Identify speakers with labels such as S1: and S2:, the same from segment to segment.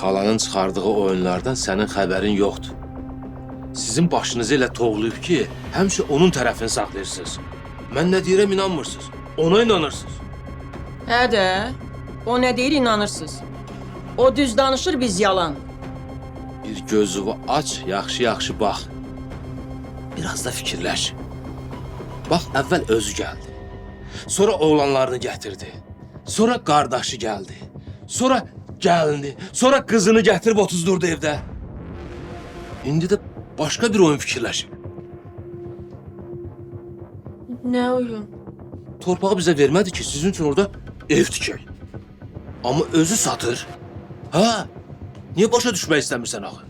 S1: Xalanın çıxardığı oyunlardan sənin xəbərin yoxdur. Sizin başınızı elə toğlayıb ki, həmişə onun tərəfini saxlayırsınız. Mən nə deyirəm inanmırsınız. Ona inanırsınız.
S2: Hə də, o nə deyir inanırsınız. O düz danışır, biz yalan.
S1: Bir gözünü aç, yaxşı-yaxşı bax. Biraz da fikirləş. Bax, əvvəl özü gəldi. Sonra oğlanlarını gətirdi. Sonra qardaşı gəldi. Sonra gəlini, sonra qızını gətirib otuzdurdu evdə. İndi də başqa bir oyun fikirləşib.
S2: Nə oyun?
S1: Torpağı bizə vermədi ki, sizin üçün orada ev tikək. Amma özü satır. Hə? Niyə başa düşmək istəmirsən axı?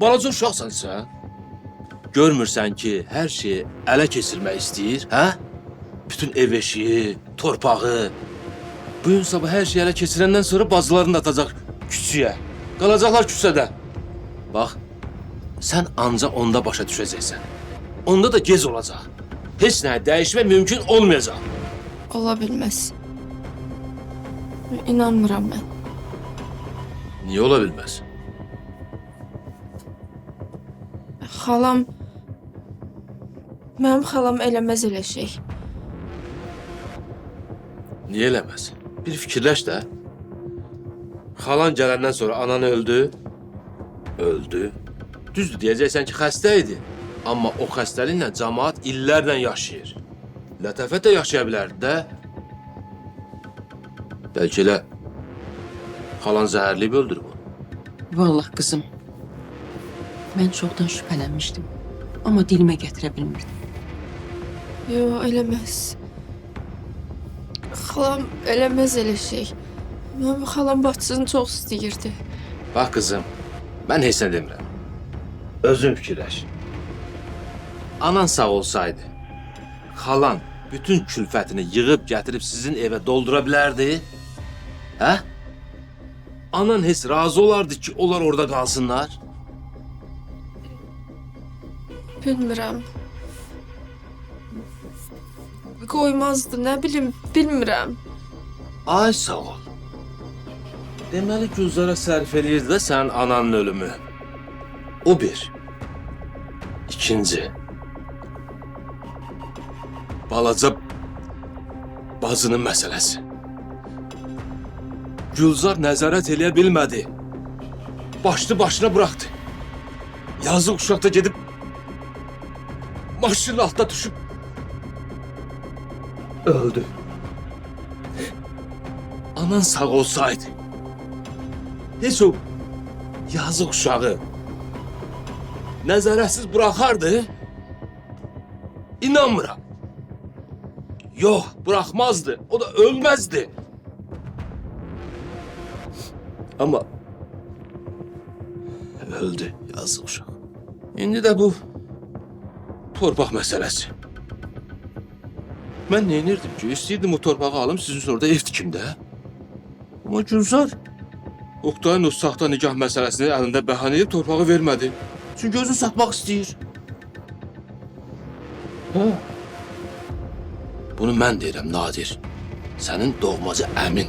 S1: Balaca uşaqsan sən. Görmürsən ki, hər şeyi ələ keçirmək istəyir, hə? Bütün ev eşiyi, torpağı. Bu gün sabah hər şeyi ələ keçirəndən sonra bazılarını da atacaq küçüyə. Qalacaqlar küçədə. Bax, sən anca onda başa düşəcəksən. Onda da gec olacaq. Heç nə dəyişmək mümkün olmayacaq.
S3: Ola bilməz. İnanmıram mən.
S1: Niyə ola bilməz?
S3: Xalam Mənim xalam eləməz elə şey.
S1: Niyə eləməz? Bir fikirləş də. Xalan gələndən sonra anan öldü. Öldü. Düzdür deyəcəksən ki, xəstə idi. Amma o xəstəliklə cəmaət illərlə yaşayır. Lətafət də yaşaya bilərdi də. Bəlkə elə xalan zəhərləyib öldürüb onu.
S2: Vallahi qızım. Mən çoxdan şübhələnmişdim. Amma dilimə gətirə bilmirdim.
S3: Yo, eləməz. Xalam eləməz elə şey. Mənim xalam bacısını çox istəyirdi.
S1: Bax qızım, mən heç nə demirəm. Özün fikirləş. Anan sağ olsaydı, xalan bütün külfətini yığıb gətirib sizin evə doldura bilərdi? Hə? Anan heç razı olardı ki, onlar orada qalsınlar?
S3: Bilmirəm. Qoymazdı, nə bilim, bilmirəm.
S1: Ay sağ ol. Deməli Gülzara sərf eləyirdi də sənin ananın ölümü. O bir. İkinci. Balaca bacının məsələsi. Gülzar nəzarət eləyə bilmədi. Başlı başına buraxdı. Yazıq uşaq da gedib maşının altına düşüb öldü. Anan sağ olsaydı. Heç o yazıq uşağı nəzarətsiz buraxardı. İnanmıram. Yox, buraxmazdı. O da ölməzdi. Amma öldü yazıq uşaq. İndi də bu torpaq məsələsi. Mən neynirdim ki? İstəyirdim o torpağı alım, sizin sonra da ev tikim də. Amma Gülzar Oktayın o saxta nikah məsələsini əlində bəhanə edib torpağı vermədi. Çünki özünü satmaq istəyir. Hə? Bunu mən deyirəm Nadir. Sənin doğmaca əmin.